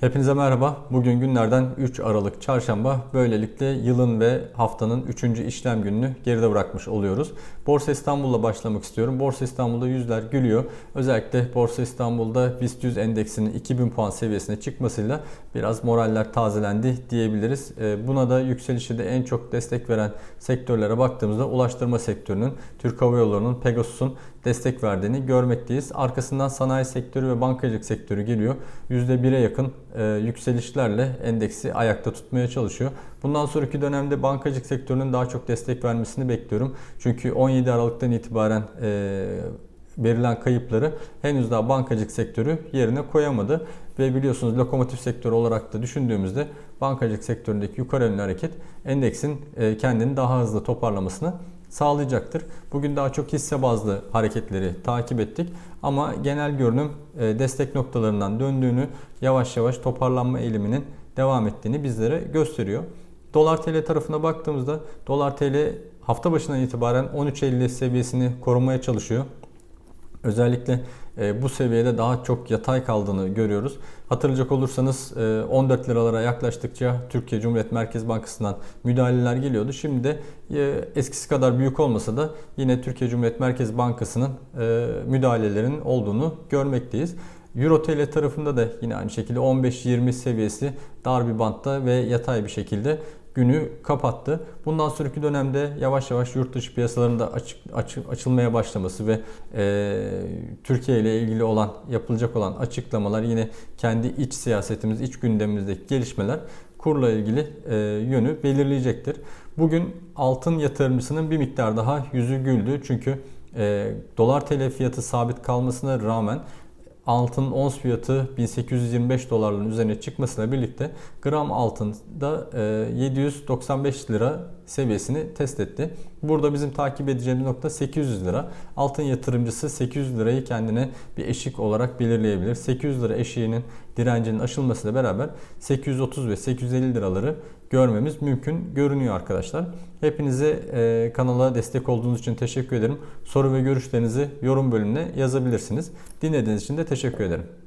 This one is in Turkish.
Hepinize merhaba. Bugün günlerden 3 Aralık Çarşamba. Böylelikle yılın ve haftanın 3. işlem gününü geride bırakmış oluyoruz. Borsa İstanbul'la başlamak istiyorum. Borsa İstanbul'da yüzler gülüyor. Özellikle Borsa İstanbul'da BIST 100 endeksinin 2000 puan seviyesine çıkmasıyla biraz moraller tazelendi diyebiliriz. Ee, Buna da yükselişi de en çok destek veren sektörlere baktığımızda ulaştırma sektörünün, Türk Hava Yolları'nın, Pegasus'un destek verdiğini görmekteyiz. Arkasından sanayi sektörü ve bankacılık sektörü geliyor. %1'e yakın e, yükselişlerle endeksi ayakta tutmaya çalışıyor. Bundan sonraki dönemde bankacılık sektörünün daha çok destek vermesini bekliyorum. Çünkü 17 Aralık'tan itibaren e, verilen kayıpları henüz daha bankacılık sektörü yerine koyamadı. Ve biliyorsunuz lokomotif sektörü olarak da düşündüğümüzde bankacılık sektöründeki yukarı yönlü hareket endeksin e, kendini daha hızlı toparlamasını sağlayacaktır. Bugün daha çok hisse bazlı hareketleri takip ettik ama genel görünüm e, destek noktalarından döndüğünü, yavaş yavaş toparlanma eğiliminin devam ettiğini bizlere gösteriyor. Dolar TL tarafına baktığımızda dolar TL hafta başından itibaren 13.50 seviyesini korumaya çalışıyor. Özellikle bu seviyede daha çok yatay kaldığını görüyoruz. Hatırlayacak olursanız e, 14 liralara yaklaştıkça Türkiye Cumhuriyet Merkez Bankası'ndan müdahaleler geliyordu. Şimdi de e, eskisi kadar büyük olmasa da yine Türkiye Cumhuriyet Merkez Bankası'nın e, müdahalelerinin olduğunu görmekteyiz. Euro TL tarafında da yine aynı şekilde 15-20 seviyesi dar bir bantta ve yatay bir şekilde günü kapattı. Bundan sonraki dönemde yavaş yavaş yurt dışı piyasalarında açık, açık, açılmaya başlaması ve e, Türkiye ile ilgili olan yapılacak olan açıklamalar yine kendi iç siyasetimiz, iç gündemimizdeki gelişmeler kurla ilgili e, yönü belirleyecektir. Bugün altın yatırımcısının bir miktar daha yüzü güldü çünkü e, dolar TL fiyatı sabit kalmasına rağmen altın ons fiyatı 1825 dolarların üzerine çıkmasıyla birlikte gram altında 795 lira seviyesini test etti. Burada bizim takip edeceğimiz nokta 800 lira. Altın yatırımcısı 800 lirayı kendine bir eşik olarak belirleyebilir. 800 lira eşiğinin direncinin aşılmasıyla beraber 830 ve 850 liraları görmemiz mümkün görünüyor arkadaşlar. Hepinize e, kanala destek olduğunuz için teşekkür ederim. Soru ve görüşlerinizi yorum bölümüne yazabilirsiniz. Dinlediğiniz için de teşekkür ederim.